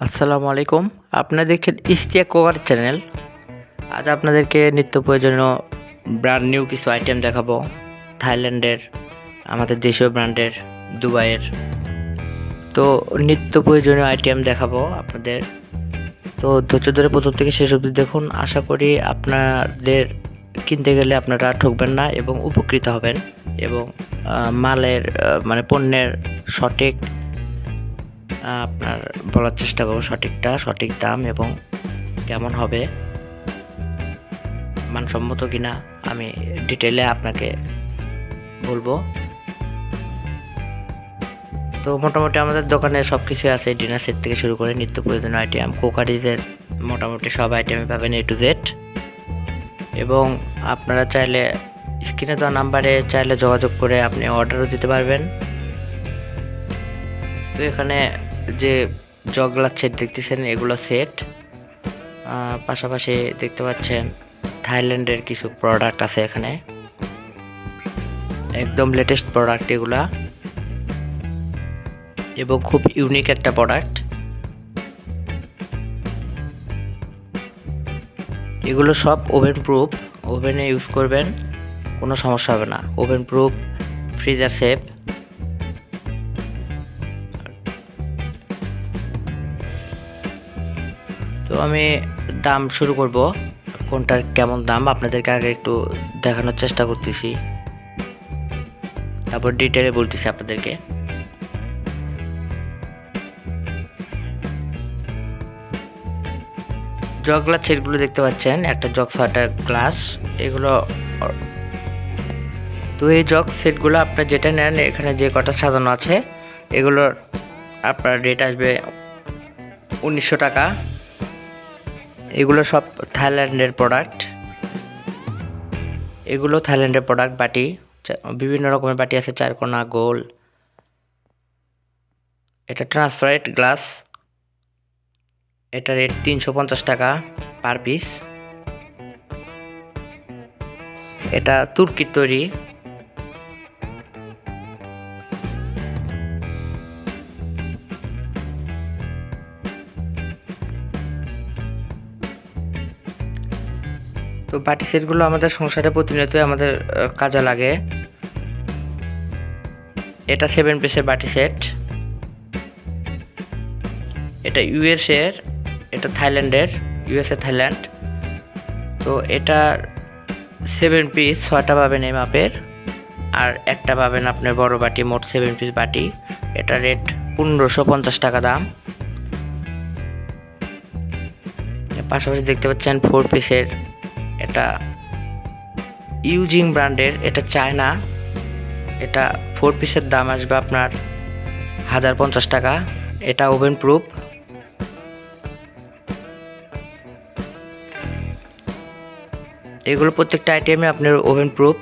আসসালামু আলাইকুম। আপনারা দেখছেন ইস্তিয়া কোভার চ্যানেল। আজ আপনাদেরকে নিত্য প্রয়োজনীয় ব্র্যান্ড নিউ কিছু আইটেম দেখাবো। থাইল্যান্ডের, আমাদের দেশীয় ব্র্যান্ডের দুবাইয়ের। তো নিত্য প্রয়োজনীয় আইটেম দেখাবো আপনাদের। তো ধৈর্য ধরে প্রথম থেকে শেষ অবধি দেখুন। আশা করি আপনাদের কিনতে গেলে আপনারা ঠকবেন না এবং উপকৃত হবেন এবং মালের মানে পণ্যের সঠিক আপনার বলার চেষ্টা করব সঠিকটা, সঠিক দাম এবং কেমন হবে, মানসম্মত কিনা আমি ডিটেলে আপনাকে বলব। তো মোটামুটি আমাদের দোকানে সব কিছু আছে ডিনার সেট থেকে শুরু করে নিত্য প্রয়োজনীয় আইটেম কোকারিজের মোটামুটি সব আইটেমই পাবেন এ টু জেড এবং আপনারা চাইলে স্ক্রিনে দেওয়া নাম্বারে চাইলে যোগাযোগ করে আপনি অর্ডারও দিতে পারবেন। তো এখানে যে জগলার সেট দেখতেছেন, এগুলো সেট। পাশাপাশি দেখতে পাচ্ছেন থাইল্যান্ডের কিছু প্রোডাক্ট আছে এখানে। একদম লেটেস্ট প্রোডাক্ট এগুলা। এবং খুব ইউনিক একটা প্রোডাক্ট এগুলো সব ওভেন প্রুফ। ওভেনে ইউজ করবেন, কোনো সমস্যা হবে না। ওভেন প্রুফ ফ্রিজার সেফ তো আমি দাম শুরু করব। কোনটার কেমন দাম, আপনাদেরকে আগে একটু দেখানোর চেষ্টা করতেছি। তারপর ডিটেলে বলতেছি আপনাদেরকে। জগ গ্লাস সেটগুলো দেখতে পাচ্ছেন, একটা জগ ছয়টা গ্লাস এগুলো, তো এই জগ সেটগুলো আপনার যেটা নেন, এখানে যে কটা সাজানো আছে, এগুলোর আপনার রেট আসবে উনিশশো টাকা। এগুলো সব থাইল্যান্ডের প্রোডাক্ট এগুলো থাইল্যান্ডের প্রোডাক্ট বাটি বিভিন্ন রকমের বাটি আছে, চারকোনা, গোল। এটা ট্রান্সপারেন্ট গ্লাস এটা রেট তিনশো পঞ্চাশ টাকা পার পিস এটা তুর্কির তৈরি। তো বাটি সেটগুলো আমাদের সংসারে প্রতিনিয়তই আমাদের কাজে লাগে। এটা সেভেন পিসের বাটি সেট এটা ইউএসএর এটা থাইল্যান্ডের ইউএসএ থাইল্যান্ড। তো এটার সেভেন পিস ছয়টা পাবেন এই মাপের। আর একটা পাবেন আপনার বড় বাটি মোট সেভেন পিস বাটি এটা রেট পনেরোশো পঞ্চাশ টাকা দাম। পাশাপাশি দেখতে পাচ্ছেন ফোর পিসের এটা ইউজিং ব্র্যান্ডের এটা চায়না এটা ফোর পিসের দাম আসবে আপনার হাজার পঞ্চাশ টাকা, এটা ওভেন প্রুফ এগুলো প্রত্যেকটা আইটেমে আপনার ওভেন প্রুফ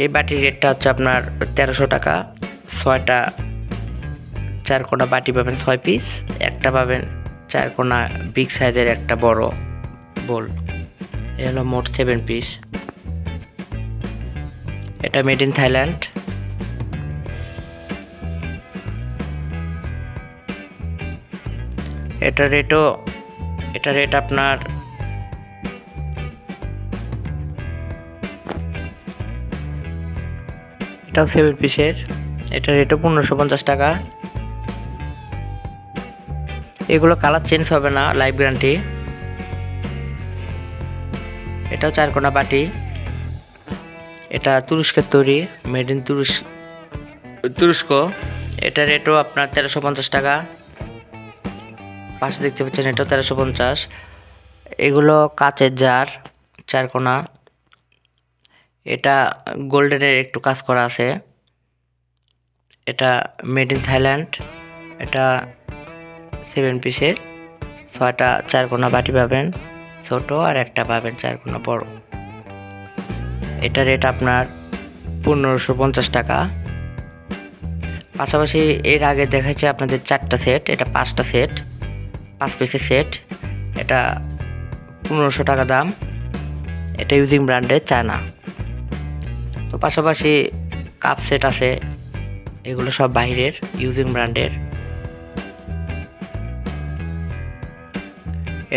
এই বাটির রেটটা হচ্ছে আপনার তেরোশো টাকা, ছয়টা, চার কোনা বাটি পাবেন ছয় পিস একটা পাবেন চার কোনা বিগ সাইজের একটা বড় বোল এ হলো মোট সেভেন পিস এটা মেড ইন থাইল্যান্ড এটা রেটও এটা রেট আপনার এটাও সেভেন পিসের এটা রেটও পনেরোশো পঞ্চাশ টাকা। এগুলো কালার চেঞ্জ হবে না লাইফ গ্যারান্টি এটাও চারকোনা বাটি। এটা তুরস্কের তৈরি মেড ইন তুরস্ক তুরস্ক? এটা রেটও আপনার তেরোশো পঞ্চাশ টাকা। পাশে দেখতে পাচ্ছেন এটাও তেরোশো পঞ্চাশ। এগুলো কাচের জার চার চারকোনা। এটা গোল্ডেনের একটু কাজ করা আছে। এটা মেড ইন থাইল্যান্ড এটা সেভেন পিসের। ছয়টা চারকোনা বাটি পাবেন, ছোট আর একটা পাবেন চারকোনা বড়। এটা রেট আপনার পনেরোশো পঞ্চাশ টাকা। পাশাপাশি এর আগে দেখাচ্ছি আপনাদের চারটা সেট, এটা পাঁচটা সেট, পাঁচ পিসের সেট। এটা পনেরোশো টাকা দাম। এটা ইউজিং ব্র্যান্ডের চায়না। তো পাশাপাশি কাপ সেট আছে, এগুলো সব বাইরের, ইউজিং ব্র্যান্ডের।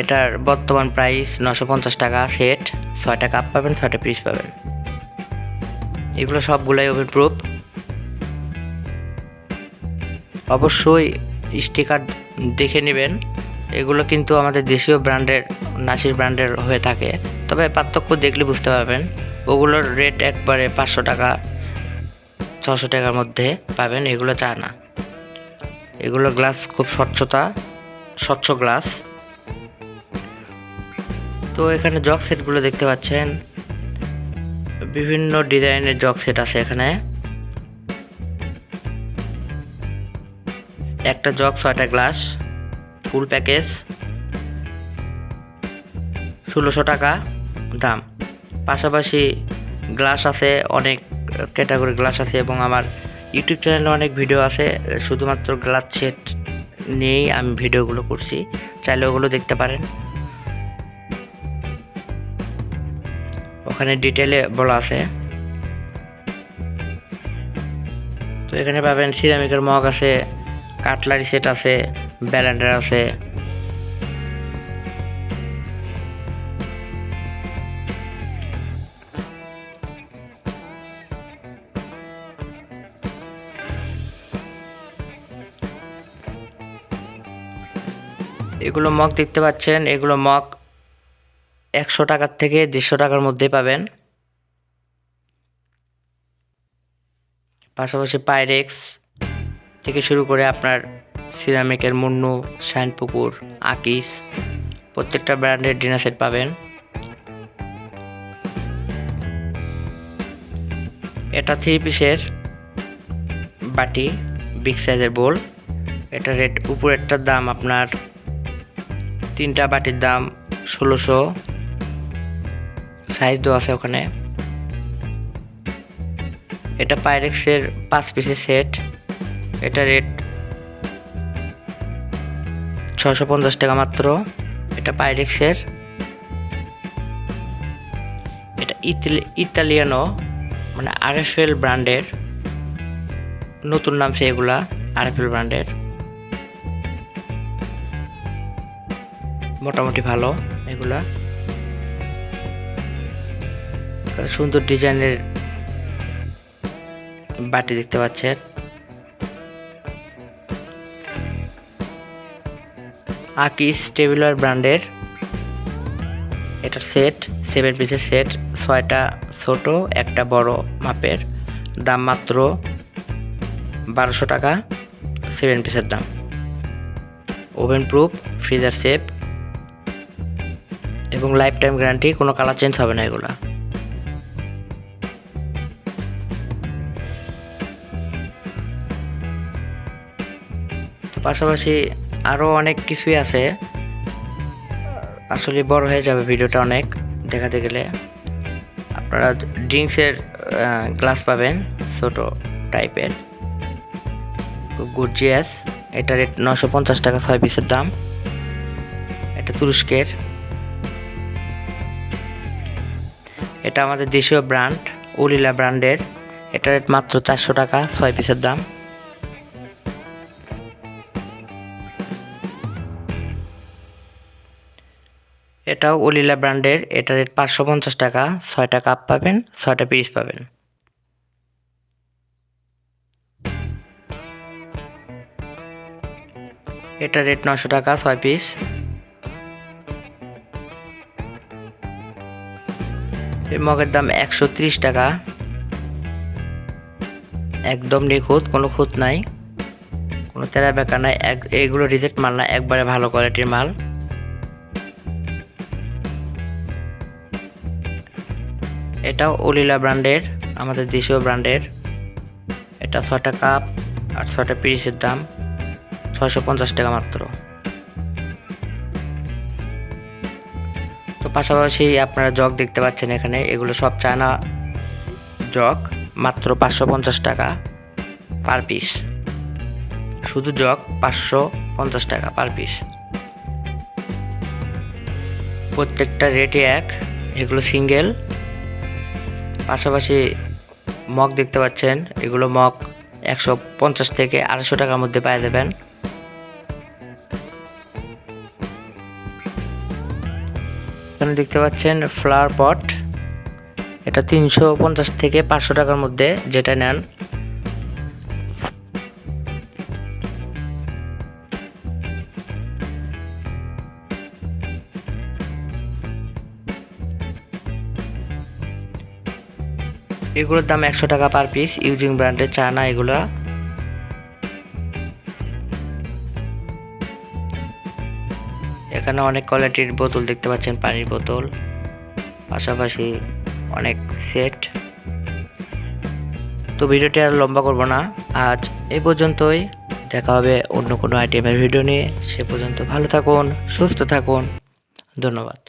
এটার বর্তমান প্রাইস নশো পঞ্চাশ টাকা সেট ছয়টা কাপ পাবেন, ছয়টা পিস পাবেন। এগুলো সবগুলাই ওভেন প্রুফ অবশ্যই স্টিকার দেখে নেবেন। এগুলো কিন্তু আমাদের দেশীয় ব্র্যান্ডের, নাসির ব্র্যান্ডের হয়ে থাকে। তবে পার্থক্য দেখলে বুঝতে পারবেন, ওগুলোর রেট একবারে পাঁচশো টাকা, ছশো টাকার মধ্যে পাবেন, এগুলো চা না এগুলো গ্লাস খুব স্বচ্ছতা, স্বচ্ছ গ্লাস তো এখানে জগ সেটগুলো দেখতে পাচ্ছেন। বিভিন্ন ডিজাইনের জগ সেট আছে এখানে। একটা জগ, ছয়টা গ্লাস, ফুল প্যাকেজ। ষোলোশো টাকা দাম। পাশাপাশি গ্লাস আছে, অনেক ক্যাটাগরি গ্লাস আছে এবং আমার ইউটিউব চ্যানেলে অনেক ভিডিও আছে। শুধুমাত্র গ্লাস সেট নিয়েই আমি ভিডিওগুলো করছি। চাইলে ওগুলো দেখতে পারেন। ওখানে ডিটেলে বলা আছে। তো এখানে পাবেন সিরামিকের মগ আছে কাটলারি সেট আছে ব্যালেন্ডার আছে। এগুলো মগ দেখতে পাচ্ছেন, এগুলো মগ একশো টাকার থেকে দেড়শো টাকার মধ্যে পাবেন। পাশাপাশি পাইরেক্স থেকে শুরু করে আপনার সিরামিকের মুন্নু, শাইনপুকুর, আকিস, প্রত্যেকটা ব্র্যান্ডের ডিনার সেট পাবেন। এটা থ্রি পিসের বাটি বিগ সাইজের বোল এটা রেট উপরেরটার দাম আপনার তিনটা বাটির দাম ষোলোশো। সাইজ দেওয়া আছে ওখানে। এটা পাইরেক্সের পাঁচ পিসের সেট এটা রেট ছশো পঞ্চাশ টাকা মাত্র, এটা পাইরেক্সের। এটা ইতালি ইতালিয়ানো মানে আরএফএল ব্র্যান্ডের। নতুন নাম সে এগুলা, আরএফএল ব্র্যান্ডের। মোটামুটি ভালো এগুলা। সুন্দর ডিজাইনের বাটি দেখতে পাচ্ছেন। আকিস টেবিলার ব্র্যান্ডের। এটার সেট, সেভেন পিসের সেট, ছয়টা ছোট, একটা বড় মাপের। দাম মাত্র বারোশো টাকা, সেভেন পিসের দাম। ওভেন প্রুফ, ফ্রিজার সেফ এবং লাইফ টাইম গ্যারান্টি, কোনো কালার চেঞ্জ হবে না এগুলা। পাশাপাশি আরও অনেক কিছুই আছে। আসলে বড় হয়ে যাবে ভিডিওটা অনেক, দেখাতে গেলে। আপনারা ড্রিঙ্কসের গ্লাস পাবেন, ছোট টাইপের। গুজিয়াস এটা রেট নশো পঞ্চাশ টাকা, ছয় পিসের দাম। এটা তুরস্কের। এটা আমাদের দেশীয় ব্র্যান্ড, উলিলা ব্র্যান্ডের। এটা রেট মাত্র চারশো টাকা, ছয় পিসের দাম। এটাও ওলিলা ব্র্যান্ডের এটা রেট পাঁচশো পঞ্চাশ টাকা, ছয়টা কাপ পাবেন, ছয়টা পিস পাবেন। এটা রেট নশো টাকা, ছয় পিস এই মগের দাম একশো ত্রিশ টাকা। একদম নিখুঁত, কোনো খুঁত নাই। কোনো তেরা বেকা নাই, এক এইগুলো রিজেক্ট মাল না, একবারে ভালো কোয়ালিটির মাল। এটাও ওলিলা ব্র্যান্ডের, আমাদের দেশীয় ব্র্যান্ডের। এটা ছটা কাপ আর ছটা পিসের দাম ছয়শো পঞ্চাশ টাকা মাত্র। তো পাশাপাশি আপনারা জগ দেখতে পাচ্ছেন এখানে, এগুলো সব চায়না জগ, মাত্র পাঁচশো পঞ্চাশ টাকা পার পিস। শুধু জগ পাঁচশো পঞ্চাশ টাকা পার পিস। প্রত্যেকটা রেটে এক, এগুলো সিঙ্গেল। পাশাপাশি মগ দেখতে পাচ্ছেন। এগুলো মগ একশো পঞ্চাশ থেকে আড়াইশো টাকার মধ্যে পাই দেবেন এখানে দেখতে পাচ্ছেন ফ্লাওয়ার পট এটা তিনশো পঞ্চাশ থেকে পাঁচশো টাকার মধ্যে যেটা নেন। এগুলোর দাম একশো টাকা পার পিস ইউজিং ব্র্যান্ডের চায়না এগুলা। এখানে অনেক কোয়ালিটির বোতল দেখতে পাচ্ছেন, পানির বোতল, পাশাপাশি অনেক সেট। তো ভিডিওটি আর লম্বা করব না, আজ এই পর্যন্তই, দেখা হবে অন্য কোনো আইটেমের ভিডিও নিয়ে, সে পর্যন্ত ভালো থাকুন, সুস্থ থাকুন, ধন্যবাদ।